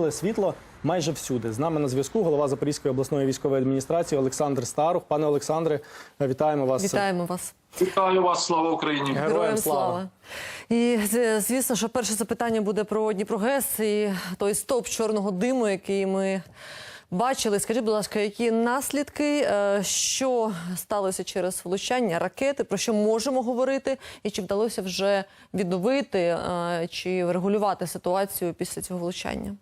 відновили світло майже всюди. З нами на зв'язку голова Запорізької обласної військової адміністрації Олександр Старух. Пане Олександре, вітаємо вас. Вітаємо вас. Вітаю вас, слава Україні! Героям слава. І звісно, що перше запитання буде про Дніпрогес і той стовп чорного диму, який ми бачили. Скажіть, будь ласка, які наслідки, е, що сталося через влучання ракети, про що можемо говорити, і чи вдалося вже відновити е, чи врегулювати ситуацію після цього влучання?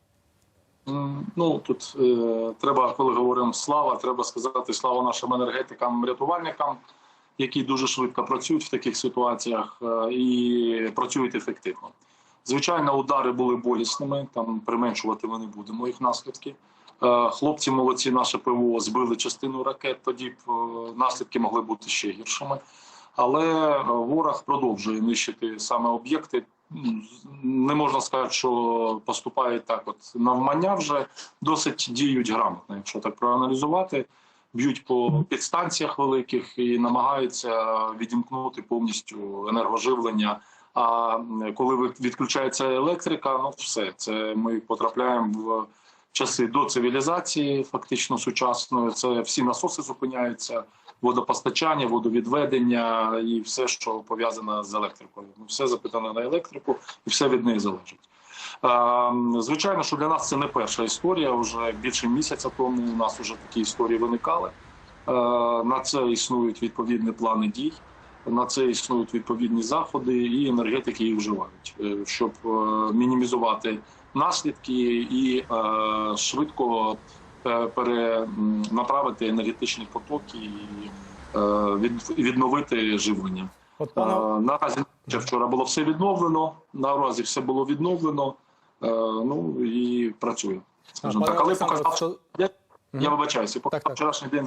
Ну тут е, треба, коли говоримо слава, треба сказати слава нашим енергетикам, рятувальникам, які дуже швидко працюють в таких ситуаціях е, і працюють ефективно. Звичайно, удари були болісними, там применшувати ми не будемо їх наслідки. Е, Хлопці молодці, наше ПВО збили частину ракет, тоді б е, наслідки могли бути ще гіршими. Але е, ворог продовжує нищити саме об'єкти. Не можна сказати, що поступають так. От навмання вже досить діють грамотно, якщо так проаналізувати. Б'ють по підстанціях великих і намагаються відімкнути повністю енергоживлення. А коли відключається електрика, ну все це ми потрапляємо в часи до цивілізації, фактично сучасної. Це всі насоси зупиняються, водопостачання, водовідведення і все, що пов'язане з електрикою. Ну, все запитане на електрику, і все від неї залежить. Звичайно, що для нас це не перша історія. Вже більше місяця тому у нас вже такі історії виникали. На це існують відповідні плани дій. На це існують відповідні заходи, і енергетики їх вживають, е, щоб е, мінімізувати наслідки і е, швидко перенаправити енергетичні потоки і е, відновити живлення. От пане Е, Наразі вчора було все відновлено. Наразі все було відновлено. е, Ну і працює. Скажімо так, але показав, що- я, я вибачаюся, поки Так, так. вчорашній день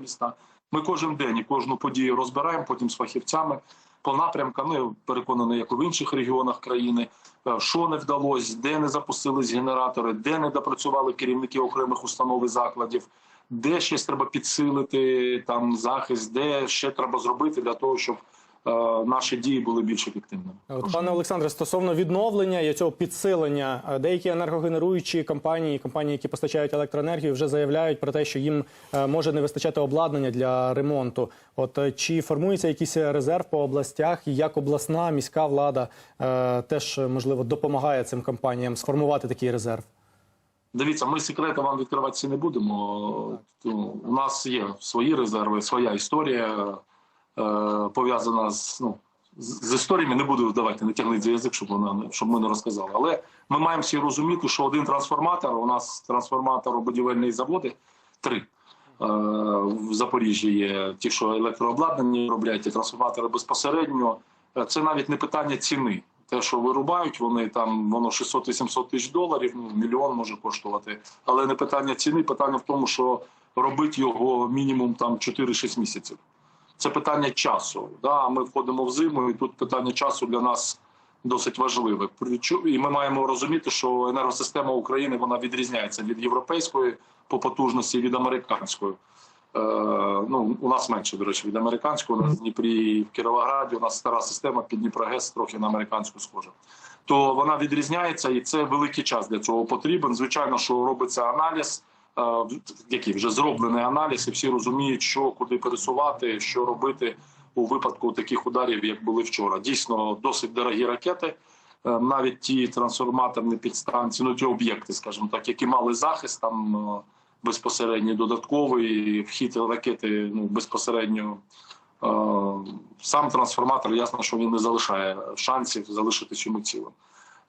міста. Ми кожен день і кожну подію розбираємо потім з фахівцями по напрямкам. Ну я переконаний, як в інших регіонах країни, е, що не вдалося, де не запустились генератори, де не допрацювали керівники окремих установ і закладів, де щось треба підсилити там захист, де ще треба зробити для того, щоб наші дії були більш ефективними. От, пане Олександре, стосовно відновлення і цього підсилення, е, деякі енергогенеруючі компанії, компанії, які постачають електроенергію, вже заявляють про те, що їм е, може не вистачати обладнання для ремонту. От е, чи формується якийсь резерв по областях, і як обласна міська влада е, теж е, можливо допомагає цим компаніям сформувати такий резерв? Дивіться, ми секрети вам відкривати не будемо. У нас є свої резерви, своя історія е, пов'язана з ну з історіями. Не буду давайте не тягнути за язик, щоб вона щоб ми не розказали. Але ми маємо всі розуміти, що один трансформатор у нас трансформаторо-будівельні заводи три. Е, В Запоріжжі є ті, що електрообладнання роблять, і трансформатори безпосередньо. Е, Це навіть не питання ціни. Те, що вирубають, вони там воно 600-800 тисяч доларів, ну мільйон може коштувати. Але не питання ціни, питання в тому, що робити його мінімум там 4-6 місяців. Це питання часу. Да? Ми входимо в зиму, і тут питання часу для нас досить важливе. І ми маємо розуміти, що енергосистема України вона відрізняється від європейської по потужності від американської. Е, ну, у нас менше, до речі, від американської. У нас в Дніпрі в Кіровограді. У нас стара система під Дніпрогес трохи на американську схожа. То вона відрізняється, і це великий час для цього потрібен. Звичайно, що робиться аналіз, який вже зроблений аналіз, і всі розуміють, що куди пересувати, що робити у випадку таких ударів, як були вчора. Дійсно, досить дорогі ракети. Е, Навіть ті трансформаторні підстанції, ну ті об'єкти, скажімо так, які мали захист там е, безпосередньо додатковий вхід ракети, ну безпосередньо е, сам трансформатор, ясно, що він не залишає шансів залишитись йому цілим.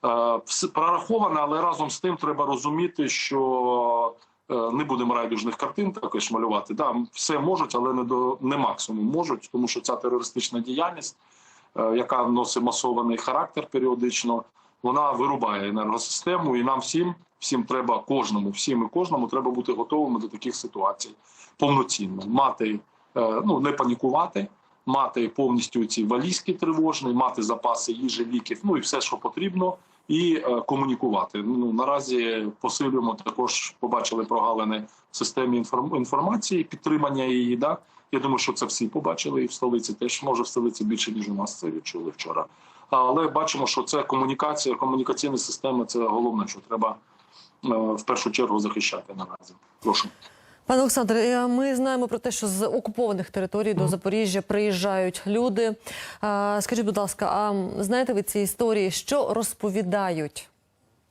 Е, все прораховано, але разом з тим треба розуміти, що е, не будемо райдужних картин також малювати. Да, все можуть, але не до не максимум можуть, тому що ця терористична діяльність, е, яка носить масований характер періодично, вона вирубає енергосистему, і нам всім, всім треба кожному, всім і кожному треба бути готовими до таких ситуацій повноцінно, мати е, ну не панікувати. Мати повністю ці валізки тривожні, мати запаси їжі, ліків, ну і все, що потрібно, і е, комунікувати. Ну наразі посилюємо також. Побачили прогалини в системі інформ- інформації, підтримання її. Да я думаю, що це всі побачили, і в столиці теж може в столиці більше ніж у нас це відчули вчора. Але бачимо, що це комунікація, комунікаційні системи це головне, що треба в першу чергу захищати наразі. Прошу. Пане Олександре, е, ми знаємо про те, що з окупованих територій до Запоріжжя приїжджають люди. Скажіть, будь ласка, а знаєте ви ці історії, що розповідають?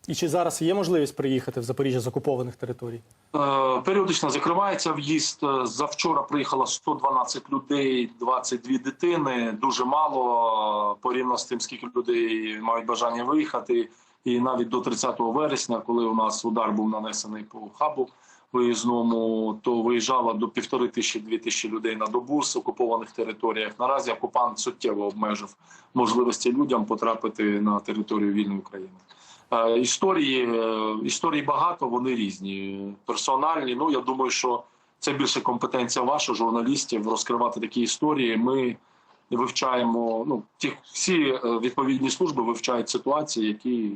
І чи зараз є можливість приїхати в Запоріжжя з окупованих територій? Е, Періодично закривається в'їзд. Е, Завчора приїхало 112 людей, 22 дитини. Дуже мало порівняно з тим, скільки людей мають бажання виїхати. І навіть до 30 вересня, коли у нас удар був нанесений по хабу виїзному, то виїжджало до півтори тисячі дві тисячі людей на добу з окупованих територіях. Наразі окупант суттєво обмежив можливості людям потрапити на територію вільної України. Е, Історії, е, історії багато, вони різні, персональні. Ну я думаю, що це більше компетенція ваша, журналістів, розкривати такі історії. Ми вивчаємо. Ну ті всі е, відповідні служби вивчають ситуації, які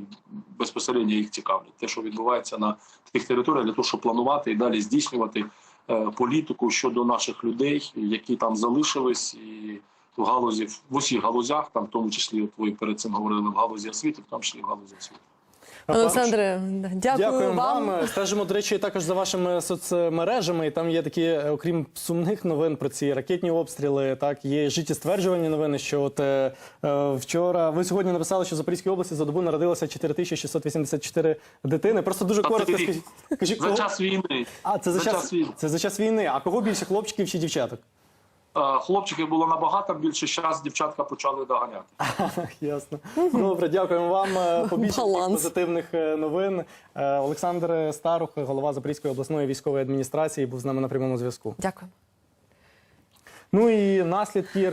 безпосередньо їх цікавлять. Те, що відбувається на тих територіях, для того, щоб планувати і далі здійснювати е, політику щодо наших людей, які там залишились, і в галузі в усіх галузях, там в тому числі, от ви перед цим говорили в галузі освіти, в тому числі в галузі освіти. Олександре, дякую, вам. вам. Стежимо, до речі, також за вашими соцмережами. І Там є такі, е, окрім сумних новин про ці ракетні обстріли. Так є життєстверджувальні новини. Що от е, е, вчора ви сьогодні написали, що в Запорізькій області за добу народилося 4684 дитини. Просто дуже Та коротко скажіть. скажіть За кого- час війни. А це за, за час, час війни. це за час війни. А кого більше хлопчиків чи дівчаток? Е, Хлопчиків було набагато більше. Зараз дівчатка почали доганяти. Ясно. Добре, дякуємо вам. Е, Побільше позитивних е, новин. Олександр Старух, голова Запорізької обласної військової адміністрації, був з нами на прямому зв'язку. Дякую. Ну і наслідки